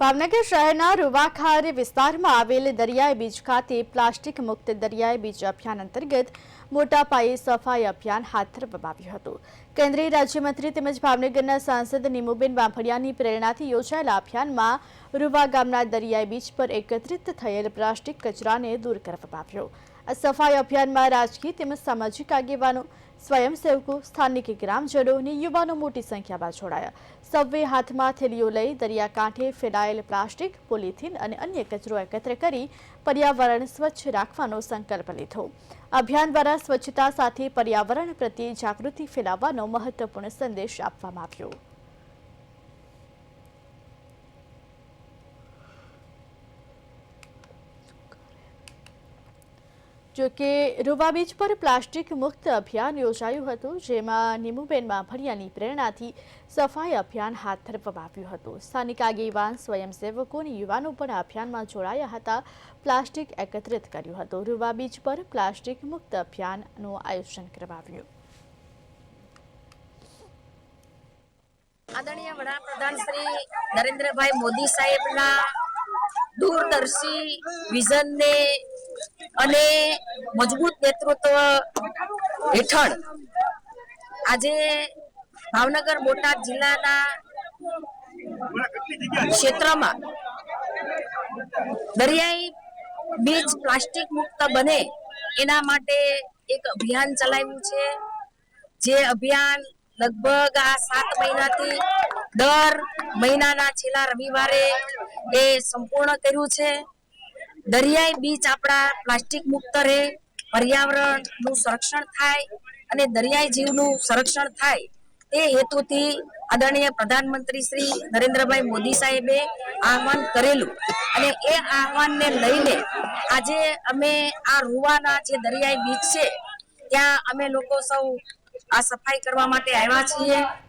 ભાવનગર શહેરના રૂવાખાર વિસ્તારમાં આવેલ દરિયાઈ બીચ ખાતે પ્લાસ્ટિક મુક્ત દરિયાઈ બીચ અભિયાન અંતર્ગત મોટા પાયે સફાઈ અભિયાન હાથ ધરવામાં આવ્યું હતું. કેન્દ્રીય રાજ્યમંત્રી તેમજ ભાવનગરના સાંસદ નીમુબેન બાંભડિયાની પ્રેરણાથી યોજાયેલા અભિયાનમાં રૂવા ગામના દરિયાઈ બીચ પર એકત્રિત થયેલ પ્લાસ્ટિક કચરાને દૂર કરવામાં આવ્યો. સફાઈ અભિયાનમાં રાજકીય તેમજ સામાજિક આગેવાનો, સ્વયંસેવકો, સ્થાનિક ગ્રામજનો અને યુવાનો મોટી સંખ્યામાં જોડાયા. સૌએ હાથમાં થેલીઓ લઈ દરિયાકાંઠે ફેલાયેલ પ્લાસ્ટિક, પોલિથીન અને અન્ય કચરો એકત્ર કરી પર્યાવરણ સ્વચ્છ રાખવાનો સંકલ્પ લીધો. અભિયાન દ્વારા સ્વચ્છતા સાથે પર્યાવરણ પ્રત્યે જાગૃતિ ફેલાવવાનો મહત્વપૂર્ણ સંદેશ આપવામાં આવ્યો. જો કે રૂવા બીચ પર પ્લાસ્ટિક મુક્ત અભિયાન યોજાયું હતું, જેમાં નિમુબેન બાંભડિયાની પ્રેરણાથી સફાઈ અભિયાન હાથ ધરવામાં આવ્યું હતું. સ્થાનિક આગેવાન સ્વયંસેવકો અને યુવાનો પણ અભિયાનમાં જોડાયા હતા, પ્લાસ્ટિક એકત્રિત કર્યું હતું. રૂવા બીચ પર પ્લાસ્ટિક મુક્ત અભિયાનનું આયોજન કરવામાં આદરણીય વડાપ્રધાન શ્રી નરેન્દ્રભાઈ મોદી સાહેબના દૂરદર્શી વિઝનને અને મજબૂત નેતૃત્વ હેઠળ આજે ભાવનગર બોટાદ જિલ્લાના ક્ષેત્રમાં દરિયાઈ બીચ પ્લાસ્ટિક મુક્ત બને એના માટે એક અભિયાન ચલાવ્યું છે. જે અભિયાન લગભગ આ સાત મહિનાથી દર મહિનાના છેલ્લા રવિવારે એ સંપૂર્ણ કર્યું છે. દરિયાઈ બીચ આપણા પ્લાસ્ટિક મુક્ત રહે, પર્યાવરણનું સંરક્ષણ થાય અને દરિયાઈ જીવનું સંરક્ષણ થાય તે હેતુથી આદરણીય પ્રધાનમંત્રી શ્રી નરેન્દ્રભાઈ મોદી સાહેબે આહવાન કરેલું. અને એ આહવાનને લઈને આજે અમે આ રૂવાના જે દરિયાઈ બીચ છે, ત્યાં અમે લોકો સૌ આ સફાઈ કરવા માટે આવ્યા છીએ.